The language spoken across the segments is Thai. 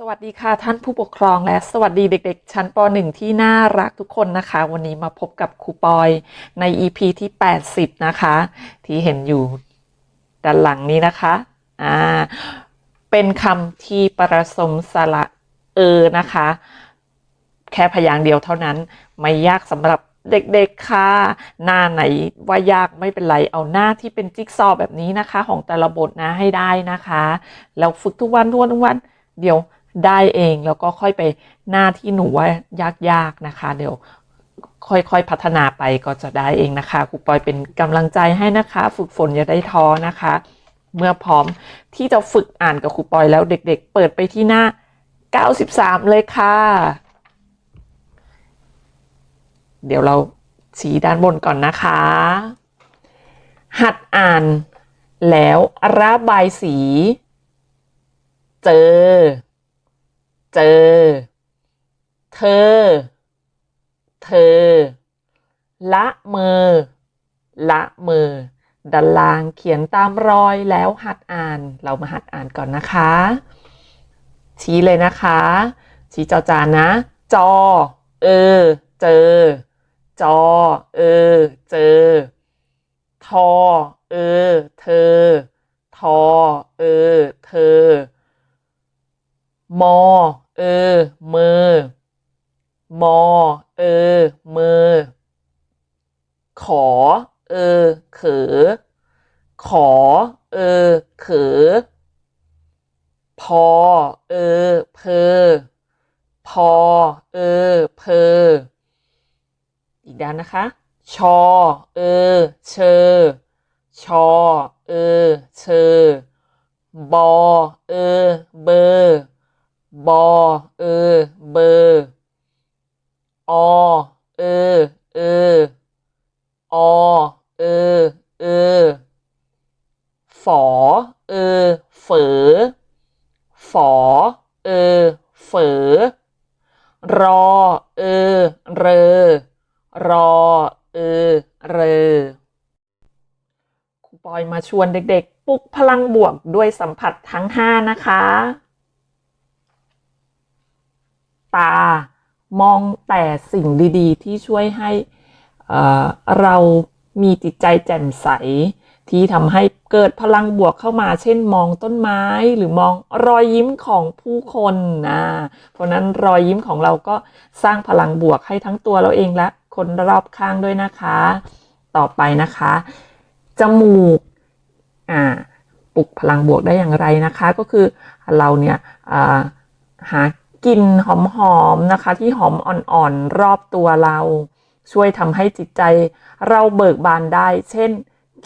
สวัสดีค่ะท่านผู้ปกครองและสวัสดีเด็กๆ ชั้นป .1 ที่น่ารักทุกคนนะคะ วันนี้มาพบกับครูปอยใน EP ที่ 80 นะคะ ที่เห็นอยู่ด้านหลังนี้นะคะอ่าเป็นคำที่ประสมสระเออนะคะ แค่พยางค์เดียวเท่านั้นไม่ยากสำหรับเด็กๆ ค่ะ หน้าไหนว่ายากไม่เป็นไร เอาหน้าที่เป็นจิ๊กซอว์แบบนี้นะคะ ของแต่ละบทนะให้ได้นะคะ แล้วฝึกทุกวันทุกวันทุกวัน เดี๋ยว ได้เองแล้วก็ค่อยไปหน้าที่หนูว่ายากๆนะคะ เดี๋ยวค่อยๆพัฒนาไปก็จะได้เองนะคะครูปอยเป็นกำลังใจให้นะคะ ฝึกฝนอย่าได้ท้อนะคะ เมื่อพร้อมที่จะฝึกอ่านกับครูปอยแล้วเด็กๆ เปิดไปที่หน้า 93 เลยค่ะ เดี๋ยวเราชี้ด้านบนก่อนนะคะ หัดอ่านแล้วระบายสี เจอ เจอ เธอ เธอ ละเมอละเมอด้านล่างเขียนตามรอยแล้วหัดอ่าน เรามาหัดอ่านก่อนนะคะ ชี้เลยนะคะ ชี้จอจานนะ จอ เออ เจอ จอ เออ เจอ ทอ เออ เธอ ทอ เออ เธอ มอ เออมือมอ เออมือขอ เออ เขอ ขอ เออ เขอ พอ เออ เพอ พอ เออ เพอ อีกด้านนะคะ ชอ เออ เชอ ชอ เออ เชอ บอ เออ เบอ บออ เบอร์ อ เออ เออ อ เออ เออ ฝอ เออ เฝอ ฝอ เออ เฝอ รอ เออ เรอ รอ เออ เรอครูปอยมาชวนเด็กๆ ปลุกพลังบวกด้วยสัมผัสทั้ง5นะคะ ตา มองแต่สิ่งดีๆ ที่ช่วยให้เรามีจิตใจแจ่มใส ที่ทำให้เกิดพลังบวกเข้ามา เช่นมองต้นไม้หรือมองรอยยิ้มของผู้คนนะเพราะนั้นรอยยิ้มของเราก็สร้างพลังบวกให้ทั้งตัวเราเองและคนรอบข้างด้วยนะคะ ต่อไปนะคะ จมูกอ่าปลุกพลังบวกได้อย่างไรนะคะ ก็คือเราเนี่ยหา กลิ่นหอมๆนะคะ ที่หอมอ่อนๆรอบตัวเรา ช่วยทำให้จิตใจเราเบิกบานได้ เช่น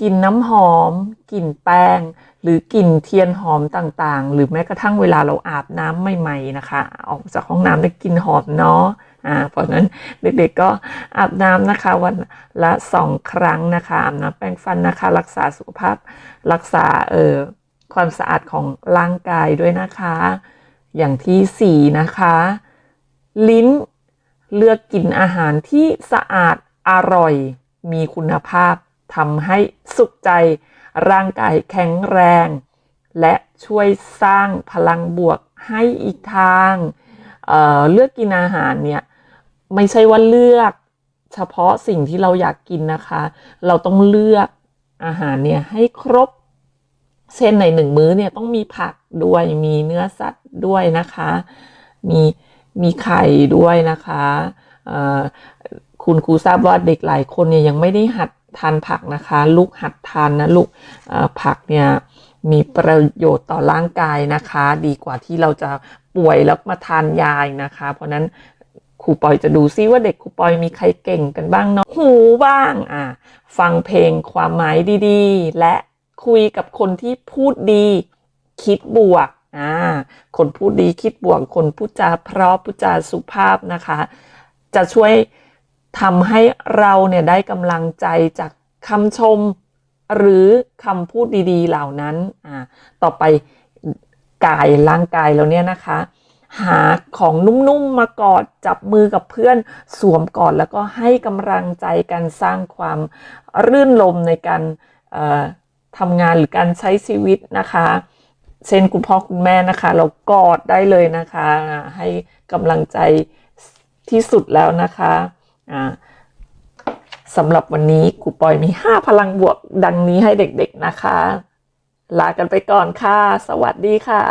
กลิ่นน้ำหอมกลิ่นแป้ง หรือกลิ่นเทียนหอมต่างๆ หรือแม้กระทั่งเวลาเราอาบน้ำใหม่ ๆนะคะ ออกจากห้องน้ำได้กลิ่นหอมเนาะอ่าเพราะนั้นเด็กๆก็อาบน้ำนะคะวันละสองครั้งนะคะอาบน้ำแปรงฟันนะคะ รักษาสุขภาพรักษาเอ่อความสะอาดของร่างกายด้วยนะคะ อย่างที่สี่นะคะ ลิ้นเลือกกินอาหารที่สะอาดอร่อย มีคุณภาพทำให้สุขใจร่างกายแข็งแรง และช่วยสร้างพลังบวกให้อีกทางเเลือกกินอาหารเนี่ยไม่ใช่ว่าเลือกเฉพาะสิ่งที่เราอยากกินนะคะ เราต้องเลือกอาหารเนี่ยให้ครบ เช่นในหนึ่งมื้อเนี่ยต้องมีผักด้วยมีเนื้อสัตว์ด้วยนะคะ มีมีไข่ด้วยนะคะคุณครูทราบว่าเด็กหลายคนเนี่ยยังไม่ได้หัดทานผักนะคะ ลูกหัดทานนะลูกผักเนี่ยมีประโยชน์ต่อร่างกายนะคะ ดีกว่าที่เราจะป่วยแล้วมาทานยาอีกนะคะ เพราะนั้นครูปอยจะดูซิว่าเด็กครูปอยมีใครเก่งกันบ้างเนาะหูบ้างอะฟังเพลงความหมายดีๆ และ คุยกับคนที่พูดดี คิดบวกอ่าคนพูดดีคิดบวก คนพูดจาเพราะพูดจาสุภาพนะคะ จะช่วยทำให้เราเนี่ยได้กำลังใจจากคำชมหรือคำพูดดีๆเหล่านั้นอ่าต่อไปกายร่างกายเราเนี่ยนะคะ หาของนุ่มๆมากอดจับมือกับเพื่อนสวมกอดแล้วก็ให้กำลังใจกันสร้างความรื่นรมในการ ทำงานหรือการใช้ชีวิตนะคะเช่นคุณพ่อคุณแม่นะคะ เรากอดได้เลยนะคะ ให้กำลังใจที่สุดแล้วนะคะสำหรับวันนี้ครูปอยมี 5 พลังบวกดังนี้ให้เด็กๆนะคะ ลากันไปก่อนค่ะ สวัสดีค่ะ